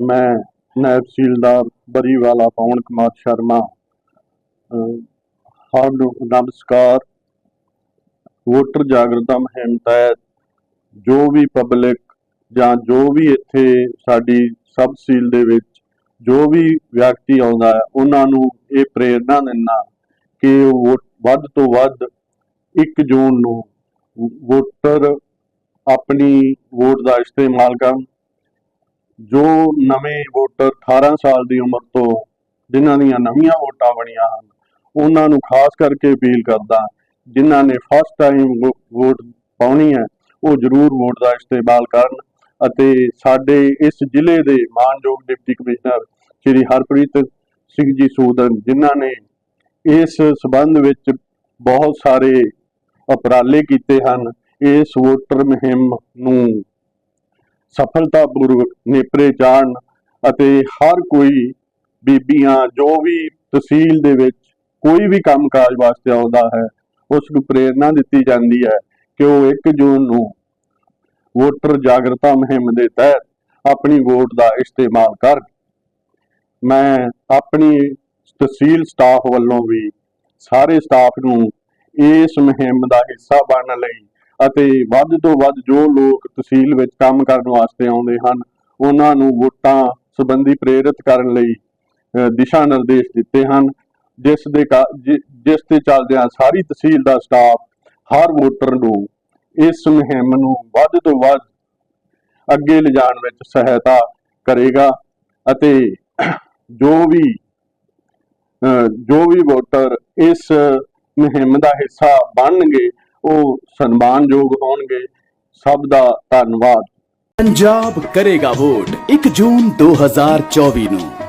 ਮੈਂ ਨਾਇਬ ਤਹਿਸੀਲਦਾਰ ਬਰੀਵਾਲਾ ਪਵਨ ਕੁਮਾਰ ਸ਼ਰਮਾ ਅਹ, ਨੂੰ ਨਮਸਕਾਰ। ਵੋਟਰ ਜਾਗਰਤਾ ਮੁਹਿੰਮ ਤਹਿਤ ਜੋ ਵੀ ਪਬਲਿਕ ਜਾਂ ਜੋ ਵੀ ਇੱਥੇ ਸਾਡੀ ਸਬ ਤਹਿਸੀਲ ਦੇ ਵਿੱਚ ਜੋ ਵੀ ਵਿਅਕਤੀ ਆਉਂਦਾ ਹੈ ਉਹਨਾਂ ਨੂੰ ਇਹ ਪ੍ਰੇਰਣਾ ਦਿੰਦਾ ਕਿ ਉਹ ਵੱਧ ਤੋਂ ਵੱਧ 1 ਜੂਨ ਨੂੰ ਵੋਟਰ ਆਪਣੀ ਵੋਟ ਦਾ ਇਸਤੇਮਾਲ ਕਰਨ ਜੋ ਨਵੇਂ ਵੋਟਰ 18 ਸਾਲ ਦੀ ਉਮਰ ਤੋਂ ਜਿਨ੍ਹਾਂ ਦੀਆਂ ਨਵੀਆਂ ਵੋਟਾਂ ਬਣੀਆਂ ਹਨ, ਉਹਨਾਂ ਨੂੰ ਖਾਸ ਕਰਕੇ ਅਪੀਲ ਕਰਦਾ ਜਿਨ੍ਹਾਂ ਨੇ ਫਸਟ ਟਾਈਮ ਵੋਟ ਪਾਉਣੀ ਹੈ, ਉਹ ਜ਼ਰੂਰ ਵੋਟ ਦਾ ਇਸਤੇਮਾਲ ਕਰਨ ਅਤੇ ਸਾਡੇ ਇਸ ਜ਼ਿਲ੍ਹੇ ਦੇ ਮਾਨਯੋਗ ਡਿਪਟੀ ਕਮਿਸ਼ਨਰ ਸ਼੍ਰੀ ਹਰਪ੍ਰੀਤ ਸਿੰਘ ਜੀ ਸੂਦਨ, ਜਿਨ੍ਹਾਂ ਨੇ ਇਸ ਸਬੰਧ ਵਿੱਚ ਬਹੁਤ ਸਾਰੇ ਉਪਰਾਲੇ ਕੀਤੇ ਹਨ, ਇਸ ਵੋਟਰ ਮੁਹਿੰਮ ਨੂੰ ਸਫਲਤਾਪੂਰਵਕ ਨੇਪਰੇ ਜਾਣ ਅਤੇ ਹਰ ਕੋਈ ਬੀਬੀਆਂ, ਜੋ ਵੀ ਤਹਿਸੀਲ ਦੇ ਵਿੱਚ ਕੋਈ ਵੀ ਕੰਮਕਾਜ ਵਾਸਤੇ ਆਉਂਦਾ ਹੈ, ਉਸ ਨੂੰ ਪ੍ਰੇਰਣਾ ਦਿੱਤੀ ਜਾਂਦੀ ਹੈ ਕਿ ਉਹ 1 ਜੂਨ ਨੂੰ ਵੋਟਰ ਜਾਗਰਤਾ ਮੁਹਿੰਮ ਦੇ ਤਹਿਤ ਆਪਣੀ ਵੋਟ ਦਾ ਇਸਤੇਮਾਲ ਕਰ। ਮੈਂ ਆਪਣੀ ਤਹਿਸੀਲ ਸਟਾਫ ਵੱਲੋਂ ਵੀ ਸਾਰੇ ਸਟਾਫ ਨੂੰ ਇਸ ਮੁਹਿੰਮ ਦਾ ਹਿੱਸਾ ਬਣਨ ਲਈ ਅਤੇ ਵੱਧ ਤੋਂ ਵੱਧ ਜੋ ਲੋਕ ਤਹਿਸੀਲ ਵਿੱਚ ਕੰਮ ਕਰਨ ਵਾਸਤੇ ਆਉਂਦੇ ਹਨ ਉਹਨਾਂ ਨੂੰ ਵੋਟਾਂ ਸੰਬੰਧੀ ਪ੍ਰੇਰਿਤ ਕਰਨ ਲਈ ਦਿਸ਼ਾ ਨਿਰਦੇਸ਼ ਦਿੱਤੇ ਹਨ। ਜਿਸ ਦੇ ਕਾ- ਜਿਸ ਤੇ ਚੱਲਦਿਆਂ ਸਾਰੀ ਤਹਿਸੀਲ ਦਾ ਸਟਾਫ ਹਰ ਵੋਟਰ ਨੂੰ ਇਸ ਮੁਹਿੰਮ ਨੂੰ ਵੱਧ ਤੋਂ ਵੱਧ ਅੱਗੇ ਲਿਜਾਣ ਵਿੱਚ ਸਹਾਇਤਾ ਕਰੇਗਾ ਅਤੇ ਜੋ ਵੀ ਅ, ਜੋ ਵੀ ਵੋਟਰ ਇਸ ਮੁਹਿੰਮ ਦਾ ਹਿੱਸਾ ਬਣਨਗੇ ਉਹ ਸਨਮਾਨਯੋਗ ਹੋਣਗੇ। ਸਭ ਦਾ ਧੰਨਵਾਦ। ਪੰਜਾਬ ਕਰੇਗਾ ਵੋਟ 1 ਜੂਨ 2024 ਨੂੰ।